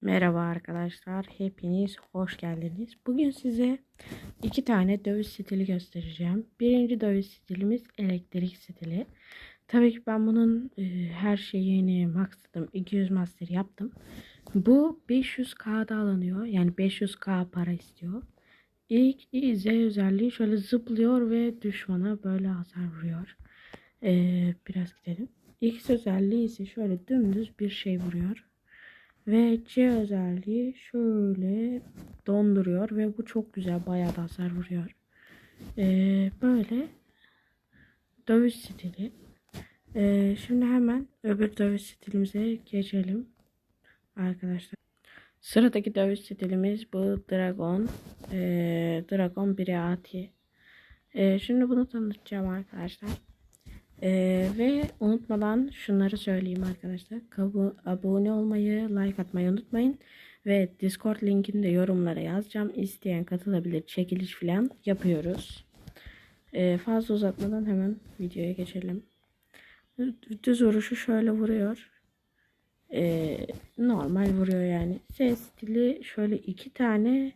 Merhaba arkadaşlar, hepiniz hoş geldiniz. Bugün size iki tane dövüş stili göstereceğim. Birinci dövüş stilimiz elektrik stili. Tabii ki ben bunun e, her şeyini maksadım, 200 master yaptım. Bu 500k'da alınıyor, yani 500k para istiyor. İlk Z özelliği şöyle zıplıyor ve düşmana böyle hasar vuruyor. E, biraz gidelim. X özelliği ise şöyle dümdüz bir şey vuruyor. Ve C özelliği şöyle donduruyor ve bu çok güzel bayağı da hasar vuruyor. Ee, böyle dövüş stili. Ee, şimdi hemen öbür dövüş stilimize geçelim arkadaşlar. Sıradaki dövüş stilimiz bu Dragon. Ee, Dragon Briati. Ee, şimdi bunu tanıtacağım arkadaşlar. Ee, ve unutmadan şunları söyleyeyim arkadaşlar. Kabu- abone olmayı, like atmayı unutmayın. Ve Discord linkini de yorumlara yazacağım. İsteyen katılabilir. Çekiliş falan yapıyoruz. Ee, fazla uzatmadan hemen videoya geçelim. Düz vuruşu şöyle vuruyor. Ee, normal vuruyor yani. Ses stili şöyle iki tane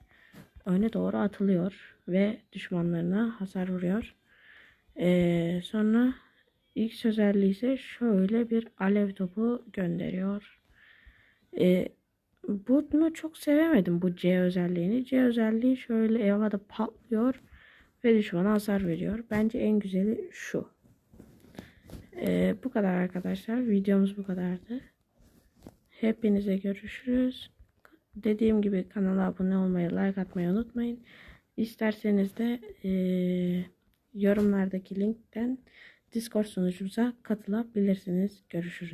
öne doğru atılıyor. Ve düşmanlarına hasar vuruyor. Ee, sonra X özelliği ise şöyle bir alev topu gönderiyor. Ee, bunu çok sevemedim bu C özelliğini. C özelliği şöyle havada patlıyor ve düşmana hasar veriyor. Bence en güzeli şu. Ee, bu kadar arkadaşlar. Videomuz bu kadardı. Hepinize görüşürüz. Dediğim gibi kanala abone olmayı, like atmayı unutmayın. İsterseniz de eee, yorumlardaki linkten Discord sunucumuza katılabilirsiniz. Görüşürüz.